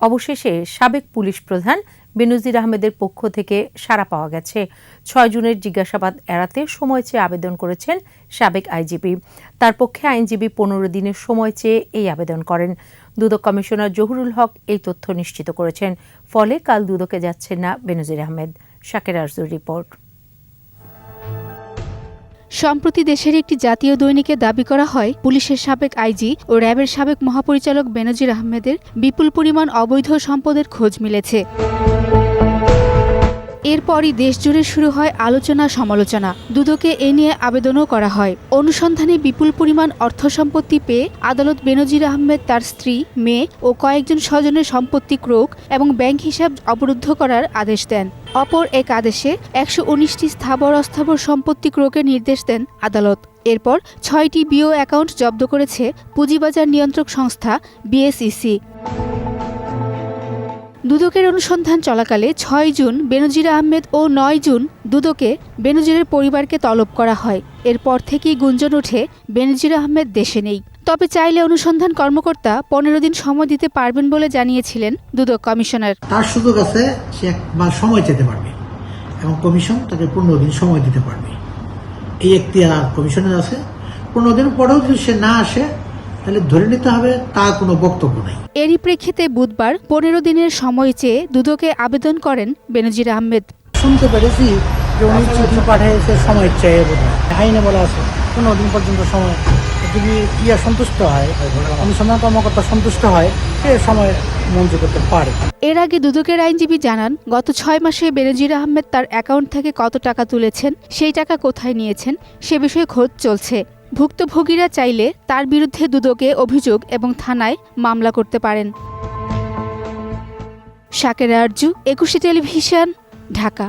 অবশেষে সাবেক পুলিশ প্রধান বেনজির আহমেদের পক্ষ থেকে সাড়া পাওয়া গেছে। ছয় জুনের জিজ্ঞাসাবাদ এড়াতে সময় চেয়ে আবেদন করেছেন সাবেক আইজিপি তার পক্ষে আইনজীবী পনেরো দিনের সময় চেয়ে এই আবেদন করেন। দুদক কমিশনার জহুরুল হক এই তথ্য নিশ্চিত করেছেন। ফলে কাল দুদকে যাচ্ছেন না বেনজির আহমেদ। শাকের রিপোর্ট। সম্প্রতি দেশের একটি জাতীয় দৈনিকে দাবি করা হয়, পুলিশের সাবেক আইজি ও র্যাবের সাবেক মহাপরিচালক বেনজির আহমেদের বিপুল পরিমাণ অবৈধ সম্পদের খোঁজ মিলেছে। এরপরই দেশজুড়ে শুরু হয় আলোচনা সমালোচনা। দুদকে এ নিয়ে আবেদনও করা হয়। অনুসন্ধানে বিপুল পরিমাণ অর্থ সম্পত্তি পেয়ে আদালত বেনজির আহমেদ তার স্ত্রী, মেয়ে ও কয়েকজন স্বজনের সম্পত্তি ক্রোক এবং ব্যাংক হিসাব অবরুদ্ধ করার আদেশ দেন। অপর এক আদেশে একশো উনিশটি স্থাবর অস্থাবর সম্পত্তি ক্রোকের নির্দেশ দেন আদালত। এরপর ছয়টি বিও অ্যাকাউন্ট জব্দ করেছে পুঁজিবাজার নিয়ন্ত্রক সংস্থা বিএসইসি। দুদকের অনুসন্ধান চলাকালে ছয় জুন বেনজির আহমেদ ও নয় জুন দুদকে বেনজিরের পরিবারকে তলব করা হয়। এরপর থেকেই গুঞ্জন ওঠে, বেনজির আহমেদ দেশে নেই। তবে চাইলে অনুসন্ধান কর্মকর্তা পনেরো দিন সময় দিতে পারবেন বলে জানিয়েছিলেন দুদক কমিশনার। তার সুযোগ আছে, সে একবার সময় চেতে পারবে এবং কমিশন তাকে পনেরো দিন সময় দিতে পারবে। এই একটি কমিশনের আছে। পনেরো দিন পরেও যদি সে না আসে তাহলে ধরে নিতে হবে তার কোনো বক্তব্য নেই। এরই প্রেক্ষিতে বুধবার পনেরো দিনের সময় চেয়ে দুদকে আবেদন করেন বেনজির আহমেদ। শুনতে পেরেছি যে উনি চিঠি পাঠিয়েছে সময় চেয়ে বোধ আইনে বলা আছে। পনেরো দিন পর্যন্ত সময়। যদি ইয়া সন্তুষ্ট হয় অনুসন্ধান কর্মকর্তা সন্তুষ্ট হয় সে সময় মঞ্জুর করতে পারে। এর আগে দুদকের আইনজীবী জানান গত ছয় মাসে বেনজির আহমেদ তার অ্যাকাউন্ট থেকে কত টাকা তুলেছেন সেই টাকা কোথায় নিয়েছেন সে বিষয়ে খোঁজ চলছে। ভুক্তভোগীরা চাইলে তার বিরুদ্ধে দুদকে অভিযোগ এবং থানায় মামলা করতে পারেন। শাকের আরজু, একুশে টেলিভিশন, ঢাকা।